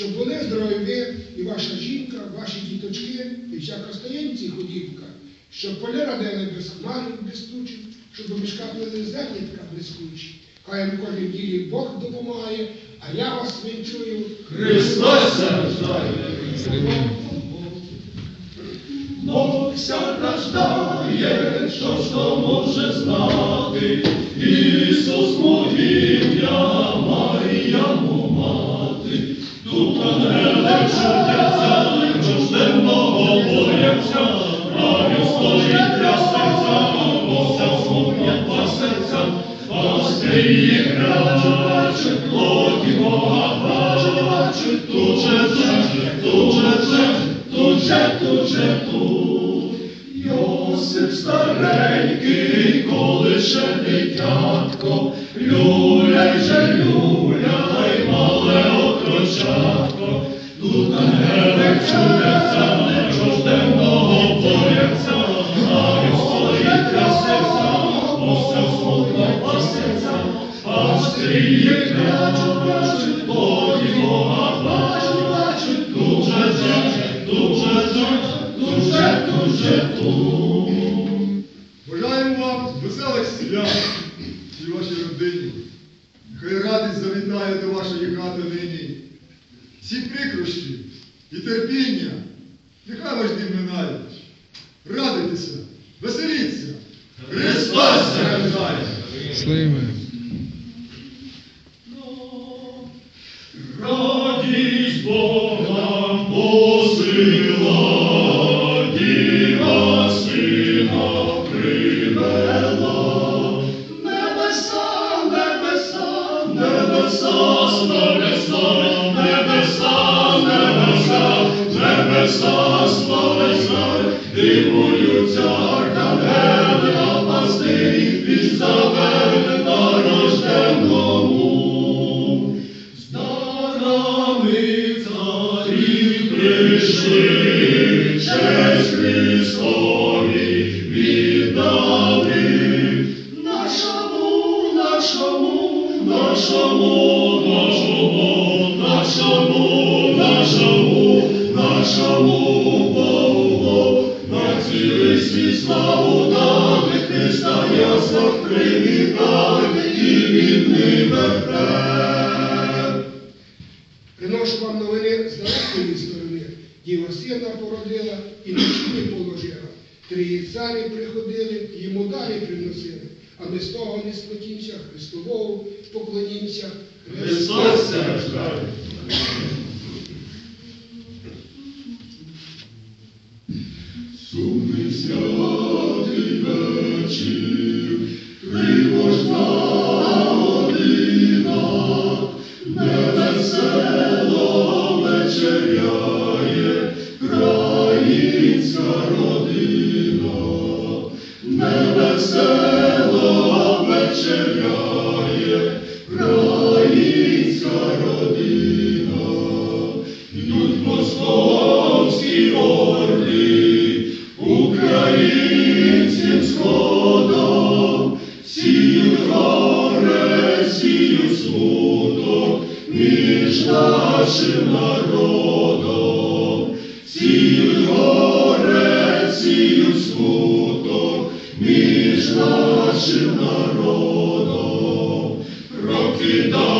щоб були здорові ви і ваша жінка, ваші діточки, і вся Костоянці ходівка, щоб поля родили без хмарів блискучих, щоб у мішках плили зернятка блискучі. Хай вам кожен ділі Бог допомагає, а я вас вінчую. Христос рождає. Бог ся рождає, що ж то може знати, Ісус моїм'я, Марія тут же, тут же, тут. Йосип старенький, Бажаємо вам веселих свят і вашій родині. Хай радість завітає до вашої хати нині. Всі прикрощі і терпіння, нехай ваш минають. Радуйтеся, веселіться. Христос рождає. Небеса, небеса, небеса, небеса, небеса, славеса, дивуються аркангели, а пастирі піснь завели на рожденному. З дарами царі прийшли, світ славу дали, Христа ясно привітали і від ними. Приношу вам новини з далекої сторони. Діва сина породила і нічні положила. Три царі приходили, йому далі приносили. А ми з того не сплотімся, Христовому поклонімся. Христос рождає. нашим народом. Прокидайтесь,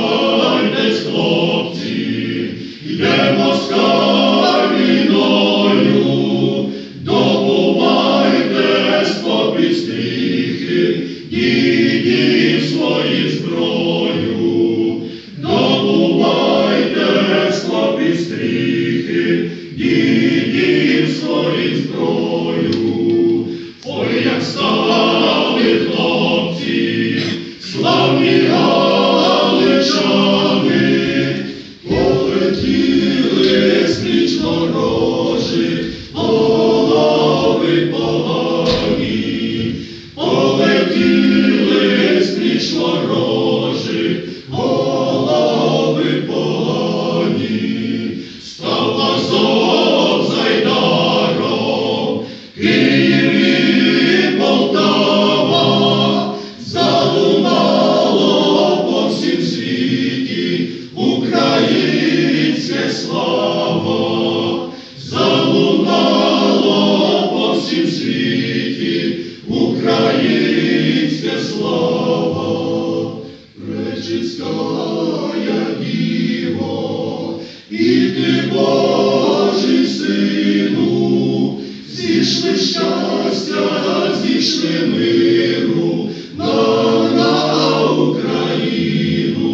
Пресвятая Діво, і ти, Божий сину, зійшли щастя, зійшли миру нам на Україну,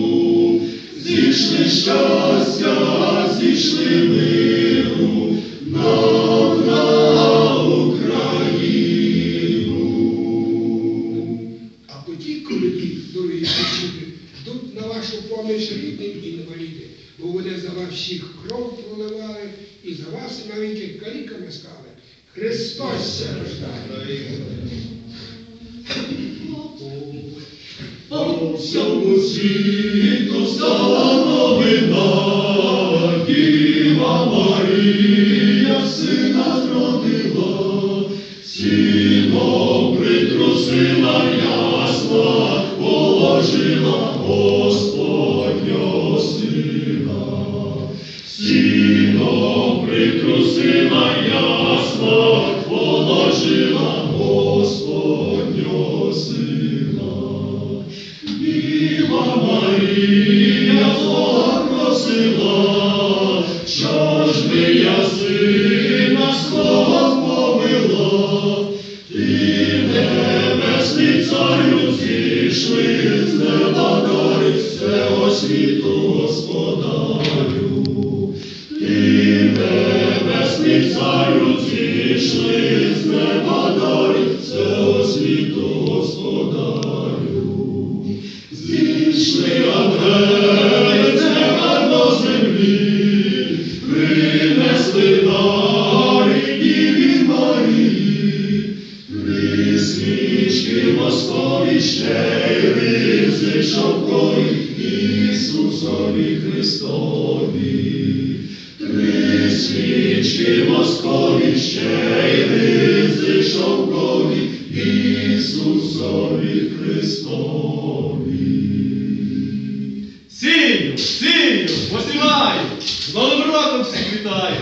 зійшли щастя, зійшли миру. Каліка каліками стали. Христос се рождає. По всьому світу стала новина, Діва Марія сина зродила, господарю. Ти небесний царю зійшли свічки воскові ще й ризи шовкові Ісусові Христові. Три свічки воскові ще й ризи шовкові Ісусові Христові. Сію, сію, посіваю, з Новим роком всіх вітаю.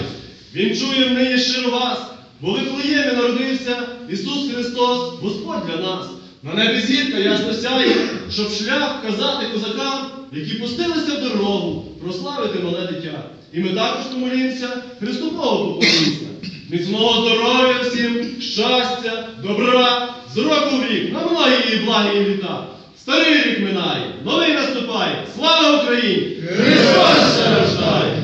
Вінчує в неї щиро вас, бо в Вифлеємі народився Ісус Христос, Господь для нас. На небі зірка ясно сяє, щоб шлях вказати козакам, які пустилися в дорогу, прославити мале дитя. І ми також молімося Христу Богу поклонімося. Міцного здоров'я всім, щастя, добра, з року в рік, на многі і благі літа. Старий рік минає, новий наступає. Слава Україні! Христос рождає!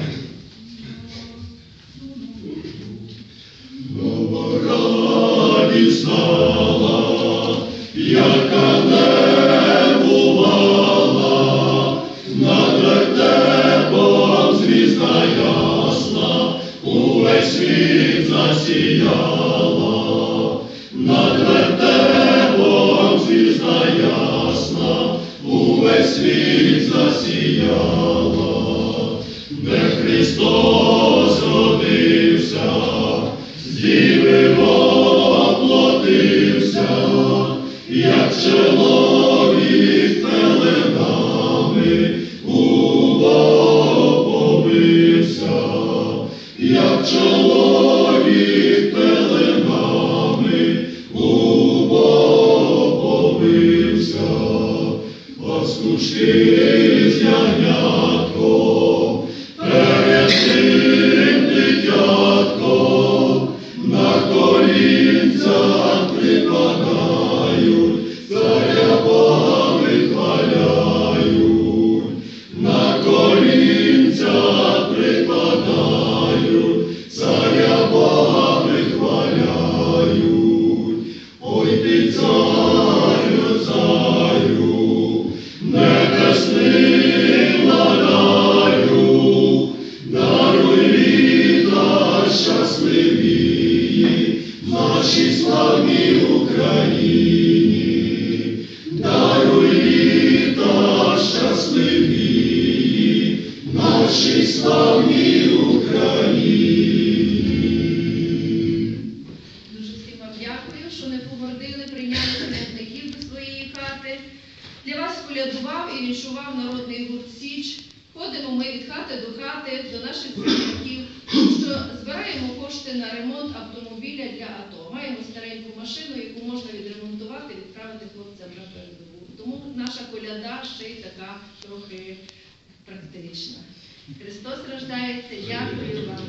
Світ засіяло, де Христос Дуже всім вам дякую, що не погордили, прийняли смертників до своєї хати. Для вас колядував і віншував народний гурт Січ. Ходимо ми від хати до хати, до наших земляків, що збираємо кошти на ремонт автомобіля для АТО. Маємо стареньку машину, яку можна відремонтувати, відправити хлопцям на передову. Тому наша коляда ще й така трохи практична. Христос рождається, дякую вам.